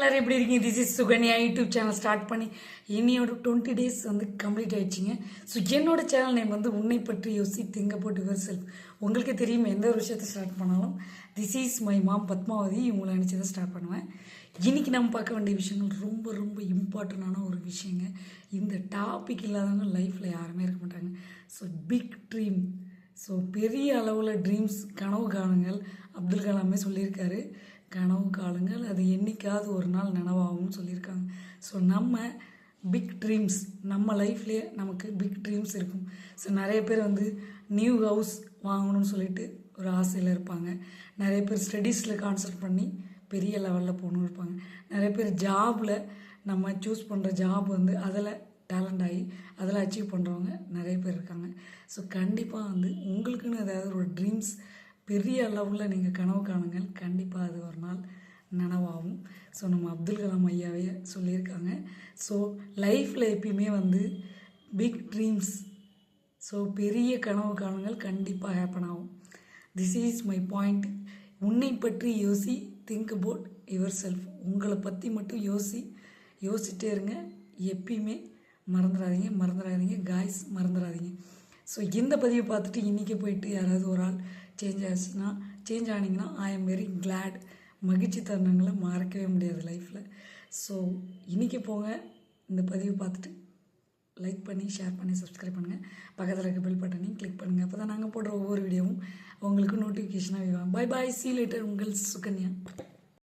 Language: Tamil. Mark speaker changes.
Speaker 1: எல்லோரும் எப்படி இருக்கீங்க? This is Sukanya YouTube channel start பண்ணி இன்னையோட டுவெண்ட்டி டேஸ் வந்து கம்ப்ளீட் ஆகிடுச்சிங்க ஸோ என்னோட சேனல் நேம் வந்து உன்னை பற்றி யோசி திங்க போட்டு யுவர் செல்ஃப் உங்களுக்கே தெரியும் எந்த ஒரு விஷயத்தை ஸ்டார்ட் பண்ணாலும் this is my mom Padmavathi. இவங்களை நினச்சி தான் ஸ்டார்ட் பண்ணுவேன். இன்றைக்கி நம்ம பார்க்க வேண்டிய விஷயங்கள் ரொம்ப ரொம்ப இம்பார்ட்டண்டான ஒரு விஷயங்க. இந்த டாபிக் இல்லாதவங்க லைஃப்பில் யாருமே இருக்க மாட்டாங்க. ஸோ பிக் ட்ரீம் ஸோ பெரிய அளவில் ட்ரீம்ஸ் கனவு காணுங்கள். அப்துல் கலாமே சொல்லியிருக்காரு. கனவு காலங்கள் அது என்றைக்காவது ஒரு நாள் நினவாகும்னு சொல்லியிருக்காங்க. ஸோ நம்ம பிக் ட்ரீம்ஸ் நம்ம லைஃப்லேயே நமக்கு பிக் ட்ரீம்ஸ் இருக்கும். ஸோ நிறைய பேர் வந்து நியூ ஹவுஸ் வாங்கணும்னு சொல்லிட்டு ஒரு ஆசையில் இருப்பாங்க. நிறைய பேர் ஸ்டடீஸில் கான்சன்ட்ரேட் பண்ணி பெரிய லெவலில் போகணும்னு இருப்பாங்க. நிறைய பேர் ஜாபில் நம்ம சூஸ் பண்ணுற ஜாப் வந்து அதில் டேலண்ட் ஆகி அதில் அச்சீவ் பண்ணுறவங்க நிறைய பேர் இருக்காங்க. ஸோ கண்டிப்பாக வந்து உங்களுக்குன்னு ஏதாவது ஒரு ட்ரீம்ஸ் பெரிய அளவில் நீங்கள் கனவு காணுங்கள். கண்டிப்பாக அது ஒரு நாள் நனவாகும். ஸோ நம்ம அப்துல் கலாம் ஐயாவே சொல்லியிருக்காங்க. ஸோ லைஃப்பில் எப்பயுமே வந்து பிக் ட்ரீம்ஸ் ஸோ பெரிய கனவு காணுங்கள். கண்டிப்பாக ஹேப்பன் ஆகும். திஸ் இஸ் மை பாயிண்ட் உன்னை பற்றி யோசி திங்க் அபவுட் யுவர் செல்ஃப் உங்களை பற்றி மட்டும் யோசி யோசிச்சிட்டே இருங்க. எப்பயுமே மறந்துடாதீங்க மறந்துடாதீங்க. காய்ஸ் மறந்துடாதீங்க. ஸோ இந்த பதிவை பார்த்துட்டு இன்றைக்கி போயிட்டு யாராவது ஒரு ஆள் சேஞ்ச் ஆச்சுன்னா சேஞ்ச் ஆனீங்கன்னா ஐ எம் வெரி கிளாட் மகிழ்ச்சி தருணங்களை மறக்கவே முடியாது லைஃப்பில் ஸோ இன்றைக்கி போங்க. இந்த பதிவு பார்த்துட்டு லைக் பண்ணி ஷேர் பண்ணி சப்ஸ்கிரைப் பண்ணுங்கள் பக்கத்தில் இருக்க பெல் பட்டனையும் கிளிக் பண்ணுங்கள் அப்போ தான் நாங்கள் போடுற ஒவ்வொரு வீடியோவும் உங்களுக்கு நோட்டிஃபிகேஷனாக வருவாங்க. பை பாய் சி லேட்டர் உங்கள் சுகன்யா.